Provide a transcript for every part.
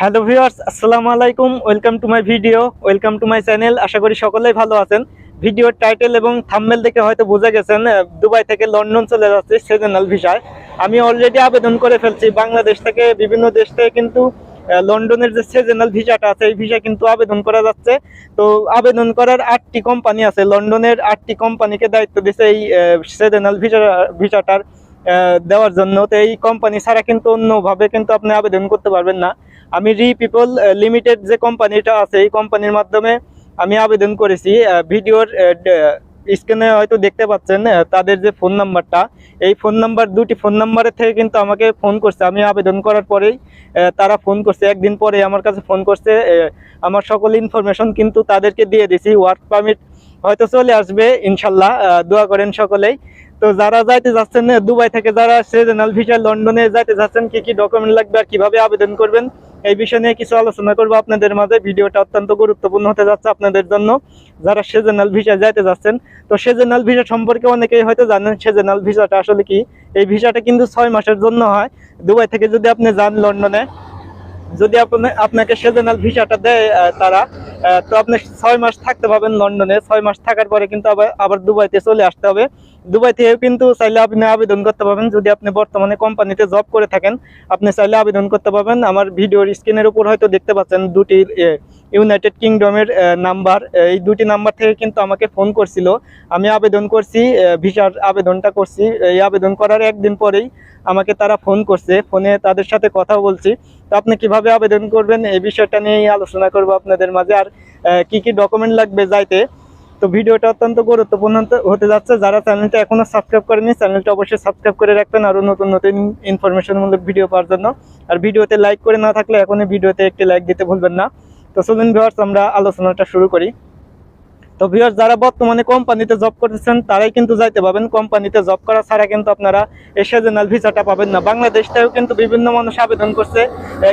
Hello viewers, আসসালামু আলাইকুম, welcome to my video, welcome to my channel, আশা করি সকলেই ভালো আছেন। ভিডিওর টাইটেল এবং থাম্বনেল দেখে হয়তো বুঝে গেছেন দুবাই থেকে লন্ডন চলে যাচ্ছে সিজনাল ভিসায় আমি অলরেডি আবেদন করে ফেলছি, বাংলাদেশ থেকে বিভিন্ন দেশ থেকে কিন্তু লন্ডনের যে সিজনাল ভিসাটা আছে, এই ভিসা কিন্তু আবেদন করা যাচ্ছে। তো আবেদন করার আটটি কোম্পানি আছে, লন্ডনের আটটি কোম্পানিকে দায়িত্ব দিয়েছে এই সিজনাল ভিসা ভিসাটার দেওয়ার জন্য। তো এই কোম্পানি ছাড়া কিন্তু অন্যভাবে কিন্তু আপনি আবেদন করতে পারবেন না। আমি রি পিপল লিমিটেড যে কোম্পানিটা আছে, এই কোম্পানির মাধ্যমে আমি আবেদন করেছি। ভিডিওর স্ক্রিনে হয়তো দেখতে পাচ্ছেন তাদের যে ফোন নাম্বারটা এই ফোন নাম্বার দুটি ফোন নাম্বারের থেকে কিন্তু আমাকে ফোন করছে। আমি আবেদন করার পরেই তারা ফোন করছে। একদিন পরে আমার কাছে ফোন করছে আমার সকল ইনফরমেশন কিন্তু তাদেরকে দিয়ে দিছি। ওয়ার্ক পারমিট হয়তো চলে আসবে, ইনশাল্লাহ দোয়া করেন সকলেই। তো যারা যাইতে যাচ্ছেন দুবাই থেকে যারা সিজনাল ভিসা লন্ডনে যাইতে যাচ্ছেন, কি কি ডকুমেন্ট লাগবে আর কীভাবে আবেদন করবেন এই বিষয় নিয়ে কিছু আলোচনা করব আপনাদের মাঝে। ভিডিওটা অত্যন্ত গুরুত্বপূর্ণ হতে যাচ্ছে আপনাদের জন্য। যারা সেজনাল ভিসা যাইতে যাচ্ছেন, তো সেজনাল ভিসা সম্পর্কে অনেকেই হয়তো জানেন সেজনাল ভিসাটা আসলে কি। এই ভিসাটা কিন্তু ছয় মাসের জন্য হয়। দুবাই থেকে যদি আপনি যান লন্ডনে, যদি আপনি, আপনাকে সেজনাল ভিসাটা দেয় তারা তো আপনি ছয় মাস থাকতে পাবেন লন্ডনে। ছয় মাস থাকার পরে কিন্তু আবার আবার দুবাইতে চলে আসতে হবে। দুবাই থেকেও কিন্তু চাইলে আপনি আবেদন করতে পারবেন। যদি আপনি বর্তমানে কোম্পানিতে জব করে থাকেন, আপনি চাইলে আবেদন করতে পারবেন। আমার ভিডিওর স্ক্রিনের উপর হয়তো দেখতে পাচ্ছেন দুটি ইউনাইটেড কিংডমের নাম্বার এই দুটি নাম্বার থেকে কিন্তু আমাকে ফোন করছিল। আমি আবেদন করছি ভিসার আবেদনটা করছি। এই আবেদন করার একদিন পরেই আমাকে তারা ফোন করছে। ফোনে তাদের সাথে কথা বলছি। তো আপনি কীভাবে আবেদন করবেন? এই বিষয়টা নিয়েই আলোচনা করব আপনাদের মাঝে। আর কি কি ডকুমেন্ট লাগবে যাইতে? তো ভিডিওটা অত্যন্ত গুরুত্বপূর্ণ হতে- যাচ্ছে। যারা চ্যানেলটা এখনও সাবস্ক্রাইব করেনি, চ্যানেলটা অবশ্যই সাবস্ক্রাইব করে রাখবেন আরও নতুন নতুন ইনফরমেশনমূলক ভিডিও পাওয়ার জন্য। আর ভিডিওতে লাইক করে না থাকলে এখনই ভিডিওতে একটি লাইক দিতে ভুলবেন না। তো চলুন ভিউয়ার্স আমরা আলোচনাটা শুরু করি। তো ভিউয়ার্স যারা বর্তমানে কোম্পানিতে জব করতেছেন, তারাই কিন্তু যাইতে পাবেন কোম্পানিতে জব করা ছাড়া কিন্তু আপনারা এই সেজনাল ভিসাটা পাবেন না। বাংলাদেশ থেকেও কিন্তু বিভিন্ন মানুষ আবেদন করছে।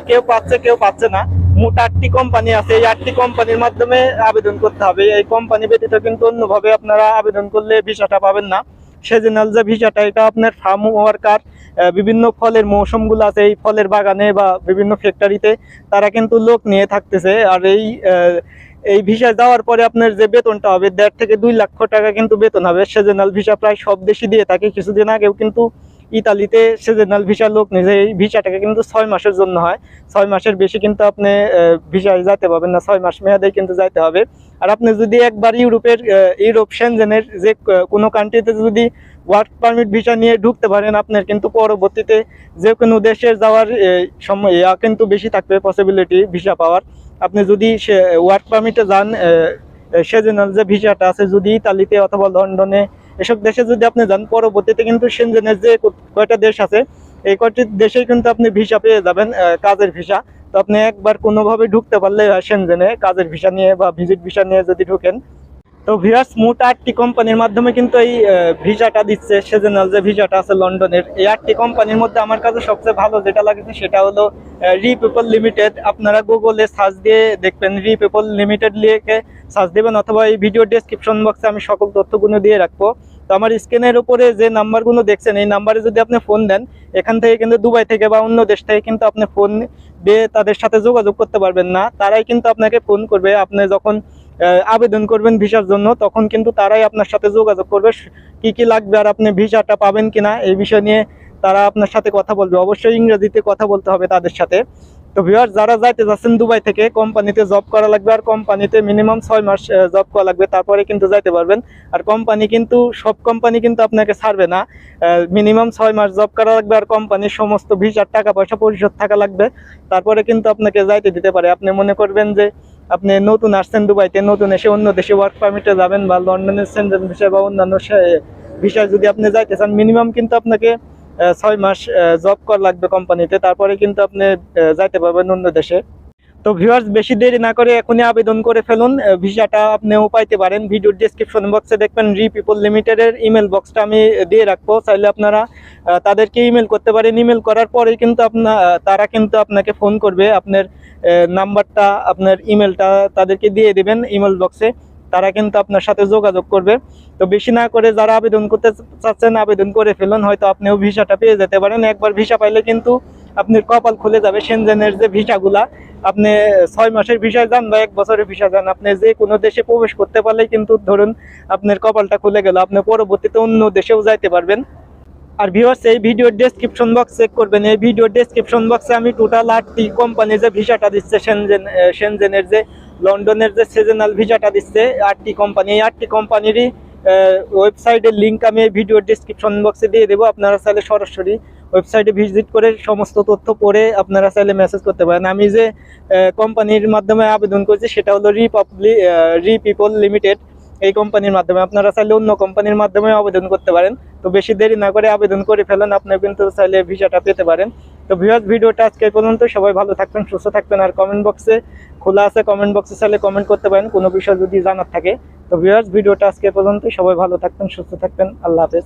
কেউ পাচ্ছে কেউ পাচ্ছে না। মোট আটটি কোম্পানি আছে। এই আটটি কোম্পানির মাধ্যমে আবেদন করতে হবে। এই কোম্পানি ব্যতীত কিন্তু অন্যভাবে আপনারা আবেদন করলে ভিসাটা পাবেন না। সেজনাল যে ভিসাটা, এটা আপনার ফার্ম ওয়ার্কার বিভিন্ন ফলের মৌসুমগুলো আছে। এই ফলের বাগানে বা বিভিন্ন ফ্যাক্টরিতে তারা কিন্তু লোক নিয়ে থাকতেছে। আর এই এই ভিসা যাওয়ার পরে আপনার যে বেতনটা হবে, দেড় থেকে দুই লক্ষ টাকা কিন্তু বেতন হবে। সেজনাল ভিসা প্রায় সব দেশই দিয়ে থাকে। কিছুদিন আগেও কিন্তু ইতালিতে সেজনাল ভিসা লোক নিজে এই ভিসাটাকে কিন্তু ছয় মাসের জন্য হয়। ছয় মাসের বেশি কিন্তু আপনি ভিসায় যেতে পারবেন না, ছয় মাস মেয়াদে কিন্তু যাইতে হবে। আর আপনি যদি একবার ইউরোপের ইউরোপ সেনজেনের যে কোনো কান্ট্রিতে যদি ওয়ার্ক পারমিট ভিসা নিয়ে ঢুকতে পারেন, আপনার কিন্তু পরবর্তীতে যে কোনো দেশে যাওয়ার সময় কিন্তু বেশি থাকবে পসিবিলিটি ভিসা পাওয়ার। আপনি যদি সে ওয়ার্ক পারমিটে যান সেজনাল যে ভিসাটা আছে, যদি ইতালিতে অথবা লন্ডনে এসব দেশে যদি আপনি যান, পরবর্তীতে কিন্তু সেনজেনের যে কয়টা দেশ আছে, এই কয়টি দেশে কিন্তু আপনি ভিসা পেয়ে যাবেন কাজের ভিসা তো আপনি একবার কোনোভাবে ঢুকতে পারলে সেনজেনে কাজের ভিসা নিয়ে বা ভিজিট ভিসা নিয়ে যদি ঢুকেন তো ভিরাস মোট আটটি কোম্পানির মাধ্যমে কিন্তু এই ভিসাটা দিচ্ছে। সেজনাল যে ভিসাটা আছে লন্ডনের, এই আটটি কোম্পানির মধ্যে আমার কাছে সবচেয়ে ভালো যেটা লাগছে সেটা হলো রি পিপল লিমিটেড আপনারা গুগলে সার্চ দিয়ে দেখবেন রি পিপল লিমিটেড লিখে সার্চ দেবেন, অথবা এই ভিডিও ডেসক্রিপশন বক্সে আমি সকল তথ্যগুলো দিয়ে রাখব। তো আমার স্ক্রিনের উপরে যে নাম্বারগুলো দেখছেন, এই নাম্বারে যদি আপনি ফোন দেন, এখান থেকে কিন্তু দুবাই থেকে বা অন্য দেশ থেকে কিন্তু আপনি ফোন দিয়ে তাদের সাথে যোগাযোগ করতে পারবেন না। তারাই কিন্তু আপনাকে ফোন করবে। আপনি যখন আবেদন করবেন ভিসার জন্য, তখন কিন্তু তারাই আপনার সাথে যোগাযোগ করবে কি কি লাগবে আর আপনি ভিসাটা পাবেন কিনা, এই বিষয় নিয়ে তারা আপনার সাথে কথা বলবে। অবশ্যই ইংরেজিতে কথা বলতে হবে তাদের সাথে। তো ভিউয়ার যারা যাইতে যাচ্ছেন দুবাই থেকে, কোম্পানিতে জব করা লাগবে আর কোম্পানিতে মিনিমাম ছয় মাস জব করা লাগবে, তারপরে কিন্তু যাইতে পারবেন। আর কোম্পানি কিন্তু, সব কোম্পানি কিন্তু আপনাকে ছাড়বে না। মিনিমাম ছয় মাস জব করা লাগবে আর কোম্পানির সমস্ত ভিসার টাকা পয়সা পরিশোধ থাকা লাগবে। তারপরে কিন্তু আপনাকে যাইতে দিতে পারে। আপনি মনে করবেন যে আপনি নতুন আসছেন দুবাইতে, নতুন এসে অন্য দেশে ওয়ার্ক পারমিটে যাবেন বা লন্ডনের সেন্ট্রাল ভিসা বা অন্যান্য ভিসায় যদি আপনি যাইতে চান মিনিমাম কিন্তু আপনাকে ছয় মাস জব কর লাগবে কোম্পানিতে তারপরে কিন্তু আপনি যাইতে পারবেন অন্য দেশে। তো ভিউয়ার্স বেশি দেরি না করে এখনই আবেদন করে ফেলুন। ভিসাটা আপনিও পাইতে পারেন। ভিডিওর ডিসক্রিপশন বক্সে দেখবেন রি পিপল লিমিটেডের ইমেল বক্সটা আমি দিয়ে রাখব। চাইলে আপনারা তাদেরকে ইমেল করতে পারেন। ইমেল করার পরে কিন্তু আপনার তারা কিন্তু আপনাকে ফোন করবে। আপনার নাম্বারটা, আপনার ইমেলটা তাদেরকে দিয়ে দেবেন ইমেল বক্সে তারা কিন্তু আপনার সাথে যোগাযোগ করবে। তো বেশি না করে যারা আবেদন করতে চাচ্ছেন, আবেদন করে ফেলুন। হয়তো আপনিও ভিসাটা পেয়ে যেতে পারেন। একবার ভিসা পাইলে কিন্তু আপনার কপাল খুলে যাবে সেনজেনের যে ভিসাগুলা। আপনি ছয় মাসের ভিসায় যান বা এক বছরের ভিসা যান, আপনি যে কোনো দেশে প্রবেশ করতে পারলে কিন্তু ধরুন আপনার কপালটা খুলে গেল, আপনি পরবর্তীতে অন্য দেশেও যাইতে পারবেন। আর ভিউয়ার্স এই ভিডিওর ডেসক্রিপশন বক্স চেক করবেন। এই ভিডিওর ডেসক্রিপশন বক্সে আমি টোটাল আটটি কোম্পানি যে ভিসাটা দিচ্ছে সেনজেন সেনজেনের যে লন্ডনের যে সিজনাল ভিসাটা দিচ্ছে, আটটি কোম্পানি এই আটটি কোম্পানিরই ওয়েবসাইটের লিঙ্ক আমি এই ভিডিওর ডেসক্রিপশন বক্সে দিয়ে দেবো। আপনারা চাইলে সরাসরি ওয়েবসাইটে ভিজিট করে সমস্ত তথ্য পড়ে আপনারা চাইলে মেসেজ করতে পারেন। আমি যে কোম্পানির মাধ্যমে আবেদন করছি সেটা হলো রিপাবলিক রিপিপল লিমিটেড এই কোম্পানির মাধ্যমে। আপনারা চাইলে অন্য কোম্পানির মাধ্যমে আবেদন করতে পারেন। তো বেশি দেরি না করে আবেদন করে ফেলেন আপনি কিন্তু চাইলে ভিসাটা পেতে পারেন। তো ভিউয়ার্স ভিডিওটা আজকে পর্যন্ত। সবাই ভালো থাকবেন, সুস্থ থাকবেন আর কমেন্ট বক্সে খোলা আছে কমেন্ট বক্সে চাইলে কমেন্ট করতে পারেন। কোনো বিষয় যদি জানার থাকে, তো ভিউয়ার্স ভিডিওটা আজকে পর্যন্ত। সবাই ভালো থাকবেন, সুস্থ থাকবেন। আল্লাহ হাফেজ।